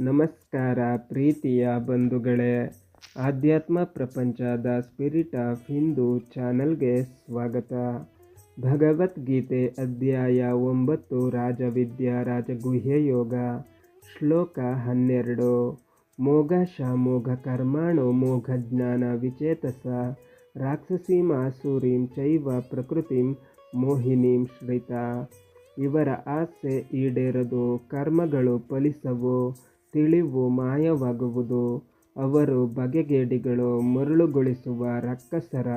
ನಮಸ್ಕಾರ ಪ್ರೀತಿಯ ಬಂಧುಗಳೇ. ಆಧ್ಯಾತ್ಮ ಪ್ರಪಂಚದ ಸ್ಪಿರಿಟ್ ಆಫ್ ಹಿಂದೂ ಚಾನಲ್ಗೆ ಸ್ವಾಗತ. ಭಗವದ್ಗೀತೆ ಅಧ್ಯಾಯ ಒಂಬತ್ತು, ರಾಜವಿದ್ಯಾ ರಾಜಗುಹ್ಯ ಯೋಗ, ಶ್ಲೋಕ ಹನ್ನೆರಡು. ಮೋಘ ಶಾಮೋಘ ಕರ್ಮಾಣು ಮೋಘ ಜ್ಞಾನ ವಿಚೇತಸ, ರಾಕ್ಷಸೀಂ ಸೂರಿಂ ಚೈವ ಪ್ರಕೃತಿಂ ಮೋಹಿನೀಂ ಶ್ರಿತ. ಇವರ ಆಸೆ ಈಡೇರದು, ಕರ್ಮಗಳು ಫಲಿಸವು. ತಿಳಿವು ಮಾಯವಾಗುವುದು. ಅವರು ಬಗೆಗೇಡಿಗಳು ಮರುಳುಗೊಳಿಸುವ ರಕ್ಕಸರ,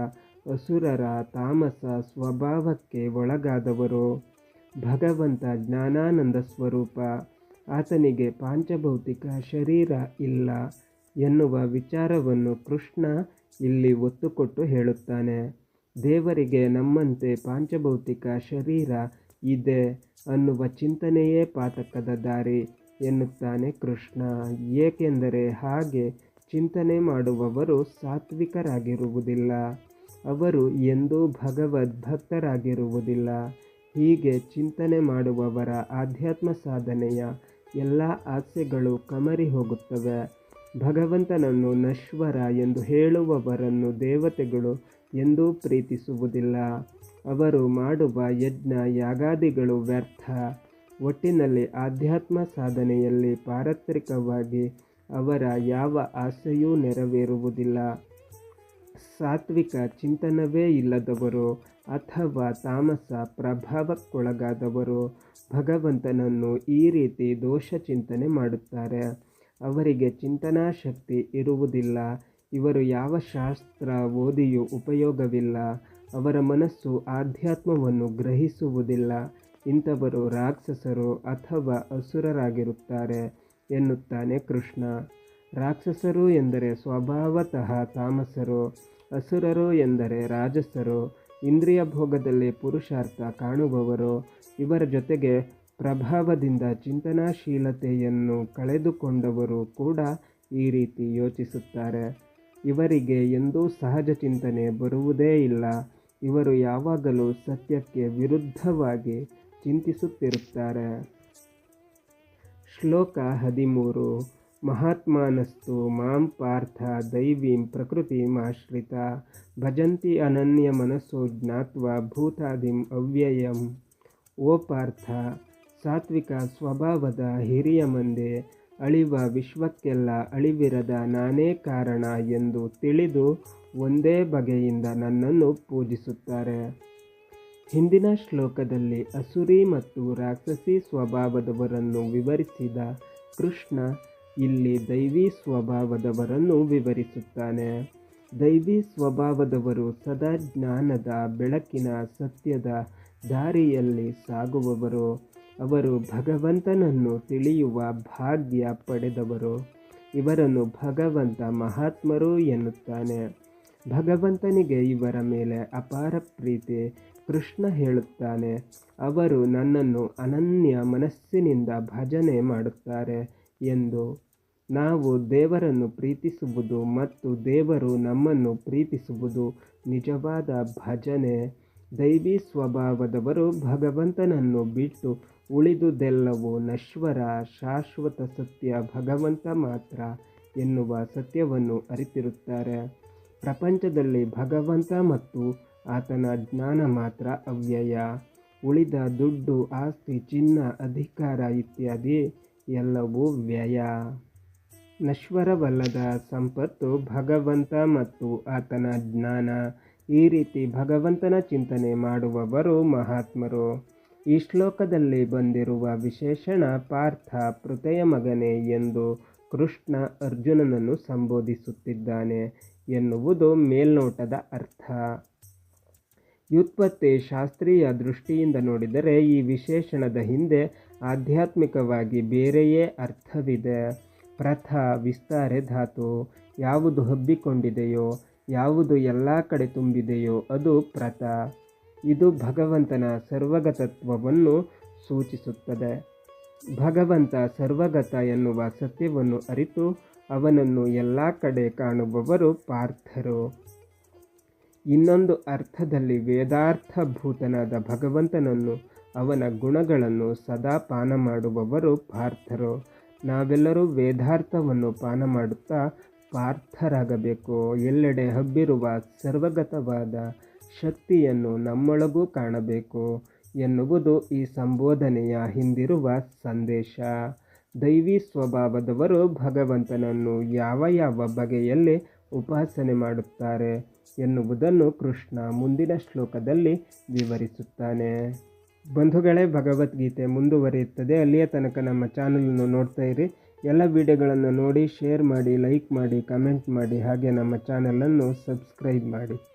ಅಸುರರ ತಾಮಸ ಸ್ವಭಾವಕ್ಕೆ ಒಳಗಾದವರು. ಭಗವಂತ ಜ್ಞಾನಾನಂದ ಸ್ವರೂಪ. ಆತನಿಗೆ ಪಾಂಚಭೌತಿಕ ಶರೀರ ಇಲ್ಲ ಎನ್ನುವ ವಿಚಾರವನ್ನು ಕೃಷ್ಣ ಇಲ್ಲಿ ಒತ್ತುಕೊಟ್ಟು ಹೇಳುತ್ತಾನೆ. ದೇವರಿಗೆ ನಮ್ಮಂತೆ ಪಾಂಚಭೌತಿಕ ಶರೀರ ಇದೆ ಅನ್ನುವ ಚಿಂತನೆಯೇ ಪಾತಕದ ದಾರಿ. ಎನ್ನುತ್ತಾನೆ ಕೃಷ್ಣ. ಏಕೆಂದರೆ ಹಾಗೆ ಚಿಂತನೆ ಮಾಡುವವರು ಸಾತ್ವಿಕರಾಗಿರುವುದಿಲ್ಲ. ಅವರು ಎಂದೂ ಭಗವದ್ಭಕ್ತರಾಗಿರುವುದಿಲ್ಲ. ಹೀಗೆ ಚಿಂತನೆ ಮಾಡುವವರ ಆಧ್ಯಾತ್ಮ ಸಾಧನೆಯ ಎಲ್ಲ ಆಸೆಗಳು ಕಮರಿ ಹೋಗುತ್ತವೆ. ಭಗವಂತನನ್ನು ನಶ್ವರ ಎಂದು ಹೇಳುವವರನ್ನು ದೇವತೆಗಳು ಎಂದೂ ಪ್ರೀತಿಸುವುದಿಲ್ಲ. ಅವರು ಮಾಡುವ ಯಜ್ಞ ಯಾಗಾದಿಗಳು ವ್ಯರ್ಥ. ಒಟ್ಟಿನಲ್ಲಿ ಆಧ್ಯಾತ್ಮ ಸಾಧನೆಯಲ್ಲಿ ಪಾರತ್ರಿಕವಾಗಿ ಅವರ ಯಾವ ಆಸೆಯೂ ನೆರವೇರುವುದಿಲ್ಲ. ಸಾತ್ವಿಕ ಚಿಂತನವೇ ಇಲ್ಲದವರು ಅಥವಾ ತಾಮಸ ಪ್ರಭಾವಕ್ಕೊಳಗಾದವರು ಭಗವಂತನನ್ನು ಈ ರೀತಿ ದೋಷ ಚಿಂತನೆ ಮಾಡುತ್ತಾರೆ. ಅವರಿಗೆ ಚಿಂತನಾ ಶಕ್ತಿ ಇರುವುದಿಲ್ಲ. ಇವರು ಯಾವ ಶಾಸ್ತ್ರ ಓದಿಯೂ ಉಪಯೋಗವಿಲ್ಲ. ಅವರ ಮನಸ್ಸು ಆಧ್ಯಾತ್ಮವನ್ನು ಗ್ರಹಿಸುವುದಿಲ್ಲ. ಇಂಥವರು ರಾಕ್ಷಸರು ಅಥವಾ ಅಸುರರಾಗಿರುತ್ತಾರೆ ಎನ್ನುತ್ತಾನೆ ಕೃಷ್ಣ. ರಾಕ್ಷಸರು ಎಂದರೆ ಸ್ವಭಾವತಃ ತಾಮಸರು, ಅಸುರರು ಎಂದರೆ ರಾಜಸರು, ಇಂದ್ರಿಯ ಭೋಗದಲ್ಲಿ ಪುರುಷಾರ್ಥ ಕಾಣುವವರು. ಇವರ ಜೊತೆಗೆ ಪ್ರಭಾವದಿಂದ ಚಿಂತನಾಶೀಲತೆಯನ್ನು ಕಳೆದುಕೊಂಡವರು ಕೂಡ ಈ ರೀತಿ ಯೋಚಿಸುತ್ತಾರೆ. ಇವರಿಗೆ ಎಂದೂ ಸಹಜ ಚಿಂತನೆ ಬರುವುದೇ ಇಲ್ಲ. ಇವರು ಯಾವಾಗಲೂ ಸತ್ಯಕ್ಕೆ ವಿರುದ್ಧವಾಗಿ ಚಿಂತಿಸುತ್ತಿರುತ್ತಾರೆ. ಶ್ಲೋಕ ಹದಿಮೂರು. ಮಹಾತ್ಮಾನಸ್ತು ಮಾಂ ಪಾರ್ಥ ದೈವೀಂ ಪ್ರಕೃತಿಮಾಶ್ರಿತ ಭಜಂತಿ ಅನನ್ಯ ಮನಸ್ಸು ಜ್ಞಾತ್ವ ಭೂತಾದಿಂ ಅವ್ಯಯಂ. ಓ ಪಾರ್ಥ, ಸಾತ್ವಿಕ ಸ್ವಭಾವದ ಹಿರಿಯ ಮಂದೆ, ಅಳಿವ ವಿಶ್ವಕ್ಕೆಲ್ಲ ಅಳಿವಿರದ ನಾನೇ ಕಾರಣ ಎಂದು ತಿಳಿದು ಒಂದೇ ಬಗೆಯಿಂದ ನನ್ನನ್ನು ಪೂಜಿಸುತ್ತಾರೆ. ಹಿಂದಿನ ಶ್ಲೋಕದಲ್ಲಿ ಅಸುರಿ ಮತ್ತು ರಾಕ್ಷಸಿ ಸ್ವಭಾವದವರನ್ನು ವಿವರಿಸಿದ ಕೃಷ್ಣ ಇಲ್ಲಿ ದೈವಿ ಸ್ವಭಾವದವರನ್ನು ವಿವರಿಸುತ್ತಾನೆ. ದೈವಿ ಸ್ವಭಾವದವರು ಸದಾ ಜ್ಞಾನದ ಬೆಳಕಿನ ಸತ್ಯದ ದಾರಿಯಲ್ಲಿ ಸಾಗುವವರು. ಅವರು ಭಗವಂತನನ್ನು ತಿಳಿಯುವ ಭಾಗ್ಯ ಪಡೆದವರು. ಇವರನ್ನು ಭಗವಂತ ಮಹಾತ್ಮರು ಎನ್ನುತ್ತಾನೆ. ಭಗವಂತನಿಗೆ ಇವರ ಮೇಲೆ ಅಪಾರ ಪ್ರೀತಿ. ಕೃಷ್ಣ ಹೇಳುತ್ತಾನೆ, ಅವರು ನನ್ನನ್ನು ಅನನ್ಯ ಮನಸ್ಸಿನಿಂದ ಭಜನೆ ಮಾಡುತ್ತಾರೆ ಎಂದು. ನಾವು ದೇವರನ್ನು ಪ್ರೀತಿಸುವುದು ಮತ್ತು ದೇವರು ನಮ್ಮನ್ನು ಪ್ರೀತಿಸುವುದು ನಿಜವಾದ ಭಜನೆ. ದೈವಿ ಸ್ವಭಾವದವರು ಭಗವಂತನನ್ನು ಬಿಟ್ಟು ಉಳಿದುದೆಲ್ಲವೂ ನಶ್ವರ, ಶಾಶ್ವತ ಸತ್ಯ ಭಗವಂತ ಮಾತ್ರ ಎನ್ನುವ ಸತ್ಯವನ್ನು ಅರಿತಿರುತ್ತಾರೆ. ಪ್ರಪಂಚದಲ್ಲಿ ಭಗವಂತ ಮತ್ತು ಆತನ ಜ್ಞಾನ ಮಾತ್ರ ಅವ್ಯಯ. ಉಳಿದ ದುಡ್ಡು, ಆಸ್ತಿ, ಚಿನ್ನ, ಅಧಿಕಾರ ಇತ್ಯಾದಿ ಎಲ್ಲವೂ ವ್ಯಯ. ನಶ್ವರವಲ್ಲದ ಸಂಪತ್ತು ಭಗವಂತ ಮತ್ತು ಆತನ ಜ್ಞಾನ. ಈ ರೀತಿ ಭಗವಂತನ ಚಿಂತನೆ ಮಾಡುವವರು ಮಹಾತ್ಮರು. ಈ ಶ್ಲೋಕದಲ್ಲಿ ಬಂದಿರುವ ವಿಶೇಷಣ ಪಾರ್ಥ ಪೃಥೆಯ ಮಗನೇ ಎಂದು ಕೃಷ್ಣ ಅರ್ಜುನನನ್ನು ಸಂಬೋಧಿಸುತ್ತಿದ್ದಾನೆ. ಎನ್ನುವುದು ಮೇಲ್ನೋಟದ ಅರ್ಥ. ವ್ಯುತ್ಪತ್ತಿ ಶಾಸ್ತ್ರೀಯ ದೃಷ್ಟಿಯಿಂದ ನೋಡಿದರೆ ಈ ವಿಶೇಷಣದ ಹಿಂದೆ ಆಧ್ಯಾತ್ಮಿಕವಾಗಿ ಬೇರೆಯೇ ಅರ್ಥವಿದೆ. ಪ್ರಥ ವಿಸ್ತಾರೆ ಧಾತು, ಯಾವುದು ಹಬ್ಬಿಕೊಂಡಿದೆಯೋ, ಯಾವುದು ಎಲ್ಲ ಕಡೆ ತುಂಬಿದೆಯೋ ಅದು ಪ್ರಥ. ಇದು ಭಗವಂತನ ಸರ್ವಗತತ್ವವನ್ನು ಸೂಚಿಸುತ್ತದೆ. ಭಗವಂತ ಸರ್ವಗತ ಎನ್ನುವ ಸತ್ಯವನ್ನು ಅರಿತು ಅವನನ್ನು ಎಲ್ಲ ಕಡೆ ಕಾಣುವವರು ಪಾರ್ಥರು. ಇನ್ನೊಂದು ಅರ್ಥದಲ್ಲಿ ವೇದಾರ್ಥಭೂತನಾದ ಭಗವಂತನನ್ನು ಅವನ ಗುಣಗಳನ್ನು ಸದಾ ಪಾನ ಮಾಡುವವರು ಪಾರ್ಥರು. ನಾವೆಲ್ಲರೂ ವೇದಾರ್ಥವನ್ನು ಪಾನ ಮಾಡುತ್ತಾ ಪಾರ್ಥರಾಗಬೇಕು. ಎಲ್ಲೆಡೆ ಹಬ್ಬಿರುವ ಸರ್ವಗತವಾದ ಶಕ್ತಿಯನ್ನು ನಮ್ಮೊಳಗೂ ಕಾಣಬೇಕು ಎನ್ನುವುದು ಈ ಸಂಬೋಧನೆಯ ಹಿಂದಿರುವ ಸಂದೇಶ. ದೈವಿ ಸ್ವಭಾವದವರು ಭಗವಂತನನ್ನು ಯಾವ ಯಾವ ಬಗೆಯಲ್ಲಿ ಉಪಾಸನೆ ಮಾಡುತ್ತಾರೆ ಎನ್ನುವುದನ್ನು ಕೃಷ್ಣ ಮುಂದಿನ ಶ್ಲೋಕದಲ್ಲಿ ವಿವರಿಸುತ್ತಾನೆ. ಬಂಧುಗಳೇ, ಭಗವದ್ಗೀತೆ ಮುಂದುವರಿಯುತ್ತದೆ. ಅಲ್ಲಿಯ ತನಕ ನಮ್ಮ ಚಾನಲನ್ನು ನೋಡ್ತಾ ಇರಿ. ಎಲ್ಲ ವಿಡಿಯೋಗಳನ್ನು ನೋಡಿ, ಶೇರ್ ಮಾಡಿ, ಲೈಕ್ ಮಾಡಿ, ಕಮೆಂಟ್ ಮಾಡಿ. ಹಾಗೆ ನಮ್ಮ ಚಾನಲನ್ನು ಸಬ್ಸ್ಕ್ರೈಬ್ ಮಾಡಿ.